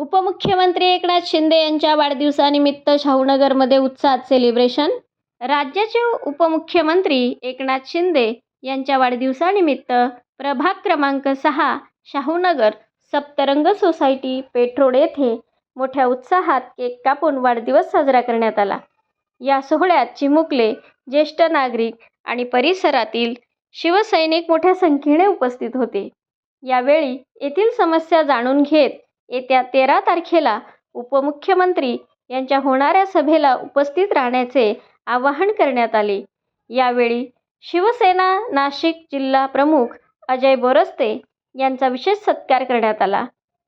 उपमुख्यमंत्री एकनाथ शिंदे यांच्या वाढदिवसानिमित्त शाहूनगरमध्ये उत्साहात सेलिब्रेशन राज्याचे उपमुख्यमंत्री एकनाथ शिंदे यांच्या वाढदिवसानिमित्त प्रभाग क्रमांक सहा शाहूनगर सप्तरंग सोसायटी पेट्रोड येथे मोठ्या उत्साहात केक कापून वाढदिवस साजरा करण्यात आला. या सोहळ्यात चिमुकले ज्येष्ठ नागरिक आणि परिसरातील शिवसैनिक मोठ्या संख्येने उपस्थित होते. यावेळी येथील समस्या जाणून घेत येत्या तेरा तारखेला उपमुख्यमंत्री यांच्या होणाऱ्या सभेला उपस्थित राहण्याचे आवाहन करण्यात आले. यावेळी शिवसेना नाशिक जिल्हा प्रमुख अजय बोरस्ते यांचा विशेष सत्कार करण्यात आला.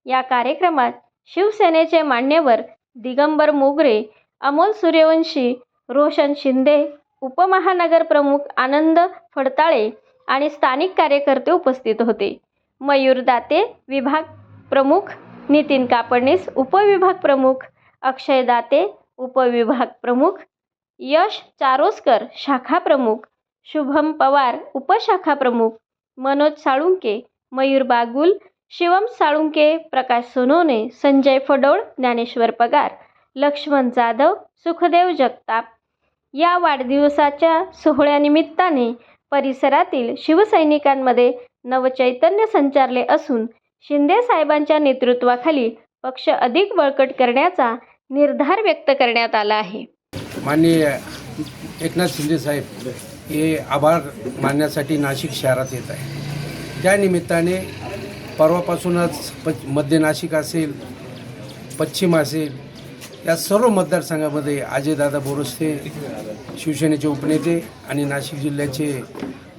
या कार्यक्रमात शिवसेनेचे मान्यवर दिगंबर मोगरे अमोल सूर्यवंशी रोशन शिंदे उपमहानगर प्रमुख आनंद फडताळे आणि स्थानिक कार्यकर्ते उपस्थित होते. मयूर दाते विभाग प्रमुख नितीन कापडणीस उपविभाग प्रमुख अक्षय दाते उपविभाग प्रमुख यश चारोसकर शाखा प्रमुख शुभम पवार उपशाखा प्रमुख मनोज साळुंके मयूर बागुल शिवम साळुंके प्रकाश सोनवणे संजय फडोळ ज्ञानेश्वर पगार लक्ष्मण जाधव सुखदेव जगताप. या वाढदिवसाच्या सोहळ्यानिमित्ताने परिसरातील शिवसैनिकांमध्ये नवचैतन्य संचारले असून शिंदे साहेबांच्या नेतृत्वाखाली पक्ष अधिक बळकट करण्याचा निर्धार व्यक्त करण्यात आला आहे. माननीय एकनाथ शिंदे साहेब हे आभार मानण्यासाठी नाशिक शहरात येत आहे त्या निमित्ताने परवापासूनच प मध्य नाशिक असेल पश्चिम असेल या सर्व मतदारसंघामध्ये अजयदादा बोरस्ते शिवसेनेचे उपनेते आणि नाशिक जिल्ह्याचे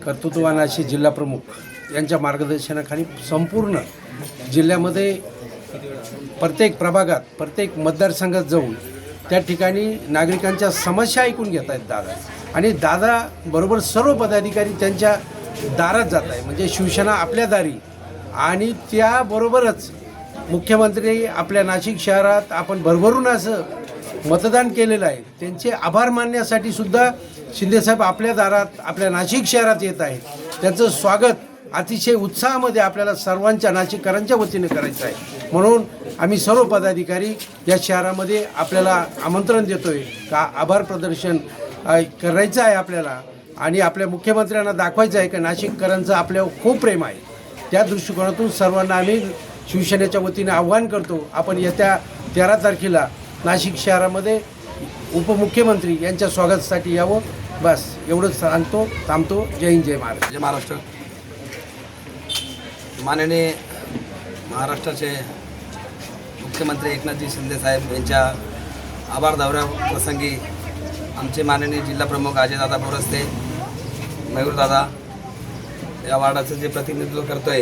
कर्तृत्ववान असे जिल्हाप्रमुख यांच्या मार्गदर्शनाखाली संपूर्ण जिल्ह्यामध्ये प्रत्येक प्रभागात प्रत्येक मतदारसंघात जाऊन त्या ठिकाणी नागरिकांच्या समस्या ऐकून घेत आहेत दादा. आणि दादा बरोबर सर्व पदाधिकारी त्यांच्या दारात जात आहे म्हणजे शिवसेना आपल्या दारी आणि त्याबरोबरच मुख्यमंत्री आपल्या नाशिक शहरात आपण भरभरून असं मतदान केलेलं आहे. त्यांचे आभार मानण्यासाठी सुद्धा शिंदेसाहेब आपल्या दारात आपल्या नाशिक शहरात येत आहेत. त्यांचं स्वागत अतिशय उत्साहामध्ये आपल्याला सर्वांच्या नाशिककरांच्या वतीने करायचं आहे. म्हणून आम्ही सर्व पदाधिकारी या शहरामध्ये आपल्याला आमंत्रण देतो आहे का आभार प्रदर्शन करायचं आहे आपल्याला आणि आपल्या मुख्यमंत्र्यांना दाखवायचं आहे की नाशिककरांचं आपल्यावर खूप प्रेम आहे. त्या दृष्टिकोनातून सर्वांना आम्ही शिवसेनेच्या वतीने आव्हान करतो. आपण येत्या तेरा तारखेला नाशिक शहरामध्ये उपमुख्यमंत्री यांच्या स्वागतासाठी यावं. बस एवढंच सांगतो थांबतो. जय हिंद जय महाराज जय महाराष्ट्र. माननीय महाराष्ट्राचे मुख्यमंत्री एकनाथजी शिंदेसाहेब यांच्या आभार दौऱ्याप्रसंगी आमचे माननीय जिल्हाप्रमुख अजयदादा बोरस्ते मयूरदादा या वार्डाचं जे प्रतिनिधित्व करतो आहे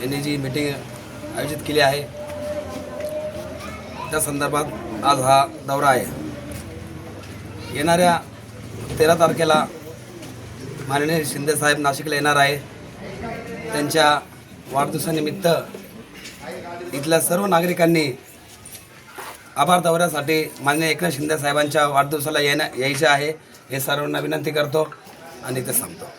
यांनी जी मिटिंग आयोजित केली आहे त्या संदर्भात आज हा दौरा आहे. येणाऱ्या तेरा तारखेला माननीय शिंदेसाहेब नाशिकला येणार आहे. त्यांच्या वाढदिवसानिमित्त इथल्या सर्व नागरिकांनी आभार दौऱ्यासाठी माननीय एकनाथ शिंदे साहेबांच्या वाढदिवसाला येण्या यायचे आहे. हे सर्वांना विनंती करतो आणि ते सांगतो